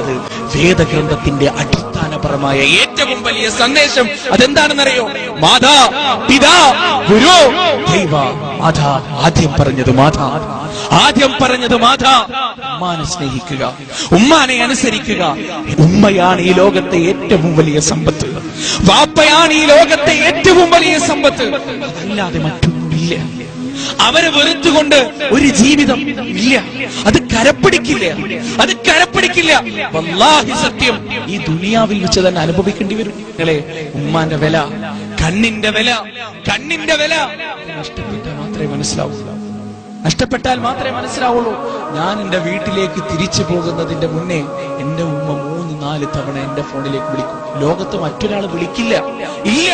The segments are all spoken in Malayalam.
എന്നുള്ളത് വേദഗ്രന്ഥത്തിന്റെ അടിസ്ഥാനപരമായ ഏറ്റവും വലിയ സന്ദേശം. അതെന്താണെന്നറിയോ? മാതാ പിതാ ഗുരു ദൈവ. മാതാ ആദ്യം പറഞ്ഞത് മാതാ. ആദ്യം പറഞ്ഞത് മാതാ. ഉമ്മാനെ സ്നേഹിക്കുക. ഉമ്മാനെ അനുസരിക്കുക. ഉമ്മയാണ് ഈ ലോകത്തെ ഏറ്റവും വലിയ സമ്പത്ത്. വാപ്പയാണ് ഈ ലോകത്തെ ഏറ്റവും വലിയ സമ്പത്ത്. അതല്ലാതെ മറ്റൊന്നുമില്ല. അവരെ വെറുത്തുകൊണ്ട് ഒരു ജീവിതം ഇല്ല. അത് കരപ്പിടിക്കില്ല. അത് കരപ്പിടിക്കില്ല വല്ലാഹി സത്യം. ഈ ദുനിയാവിൽ വെച്ച് തന്നെ അനുഭവിക്കേണ്ടി വരും. ഉമ്മാന്റെ വില കണ്ണിന്റെ വില കണ്ണിന്റെ വില. നഷ്ടപ്പെട്ടാൽ മാത്രമേ മനസ്സിലാവൂ. നഷ്ടപ്പെട്ടാൽ മാത്രമേ മനസ്സിലാവുള്ളൂ. ഞാൻ എന്റെ വീട്ടിലേക്ക് തിരിച്ചു പോകുന്നതിന്റെ മുന്നേ എന്റെ ഉമ്മ മൂന്ന് നാല് തവണ എന്റെ ഫോണിലേക്ക് വിളിക്കും. ലോകത്ത് മറ്റൊരാൾ വിളിക്കില്ല. ഇല്ല.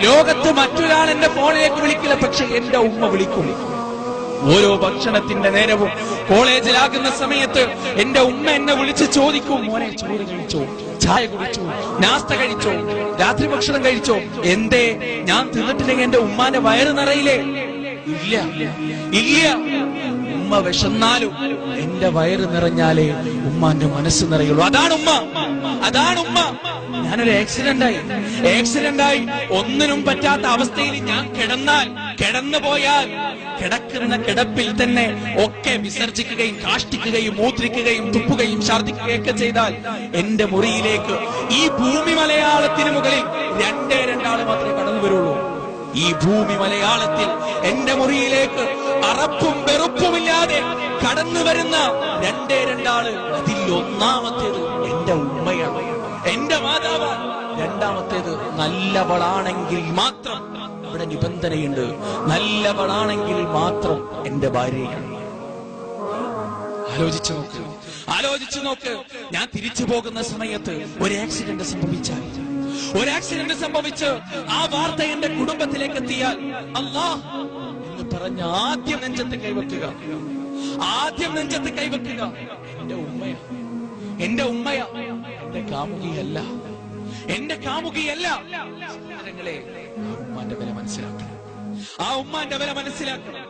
ലോകത്ത് മറ്റൊരാൾ എന്റെ ഫോണിലേക്ക് വിളിക്കില്ല. പക്ഷെ എന്റെ ഉമ്മ വിളിക്കും. ഓരോ ഭക്ഷണത്തിന്റെ നേരവും കോളേജിലാകുന്ന സമയത്ത് എന്റെ ഉമ്മ എന്നെ വിളിച്ച് ചോദിക്കും മോനെ ചോറ് കഴിച്ചോ? ചായ കുടിച്ചോ? നാസ്ത കഴിച്ചോ? രാത്രി ഭക്ഷണം കഴിച്ചോ? എന്തേ? ഞാൻ തിന്നിട്ടില്ലെങ്കിൽ എന്റെ ഉമ്മാന്റെ വയറ് നിറയില്ലേ? ഇല്ല ഇല്ല ഉമ്മ വിശന്നാലും എന്റെ വയറ് നിറഞ്ഞാലേ ഉമ്മാന്റെ മനസ്സ് നിറയുള്ളൂ. അതാണ് ഉമ്മ അതാണ് ഉമ്മ. ഞാനൊരു ആക്സിഡന്റ് ആയി. ആക്സിഡന്റ് ആയി. ഒന്നിനും പറ്റാത്ത അവസ്ഥയിൽ ഞാൻ കിടന്നാൽ കിടന്നു പോയാൽ കിടക്കുന്ന കിടപ്പിൽ തന്നെ ഒക്കെ വിസർജിക്കുകയും കാഷ്ടിക്കുകയും മൂത്രിക്കുകയും തുപ്പുകയും ഛർദിക്കുകയൊക്കെ ചെയ്താൽ എന്റെ മുറിയിലേക്ക് ഈ ഭൂമി മലയാളത്തിന് മുകളിൽ രണ്ടേ രണ്ടാൾ മാത്രമേ കടന്നു വരുള്ളൂ. ഈ ഭൂമി മലയാളത്തിൽ എന്റെ മുറിയിലേക്ക് അറപ്പും വെറുപ്പുമില്ലാതെ കടന്നു വരുന്ന രണ്ടേ രണ്ടാൾ അതിൽ ഒന്നാമത്തേത് എന്റെ ഉമ്മയാണ്. എന്റെ മാതാവാണ് രണ്ടാമത്തേത് നല്ലവളാണെങ്കിൽ മാത്രം ഇവിടെ നിബന്ധനയുണ്ട്. നല്ലവളാണെങ്കിൽ മാത്രം എന്റെ ഭാര്യയാണ് ആലോചിച്ചു നോക്ക്. ആലോചിച്ചു നോക്ക്. ഞാൻ തിരിച്ചു പോകുന്ന സമയത്ത് ഒരു ആക്സിഡന്റ് സംഭവിച്ചാൽ ഒരു ആക്സിഡന്റ് സംഭവിച്ച് ആ വാർത്ത എന്റെ കുടുംബത്തിലേക്ക് എത്തിയാൽ അല്ലാ എന്ന് പറഞ്ഞ ആദ്യം നെഞ്ചത്ത് കൈവെക്കുക. ആദ്യം നെഞ്ചത്ത് കൈവെക്കുക. എന്റെ ഉമ്മയാ. എന്റെ ഉമ്മയാ. എന്റെ കാമുകിയല്ല. എന്റെ കാമുകിയല്ല ഉമ്മാന്റെ വില മനസ്സിലാക്കണം. ആ ഉമ്മാന്റെ വില മനസ്സിലാക്കണം.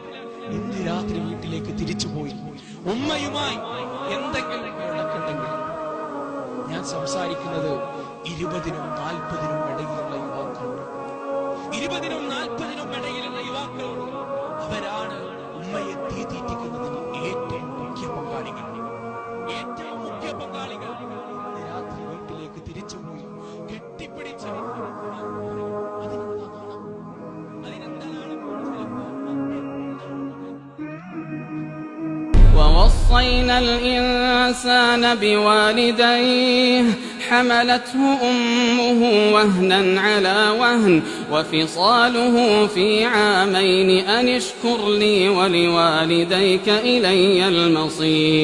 ഇന്ന് രാത്രി വീട്ടിലേക്ക് തിരിച്ചു പോയി? ഉമ്മയുമായി എന്തെങ്കിലും ഞാൻ സംസാരിക്കുന്നത് ഇരുപതിനും നാൽപ്പതിനും ഇടയിലുള്ള യുവാക്കളോട് ഇരുപതിനും നാൽപ്പതിനും ഇടയിലുള്ള യുവാക്കളോട് അവരാണ് ഉമ്മയെ തീ തീറ്റിക്കുന്നതിന് ووصينا الإنسان بوالديه حملته أمه وهنا على وهن وفصاله في عامين أن اشكر لي ولوالديك إلي المصير.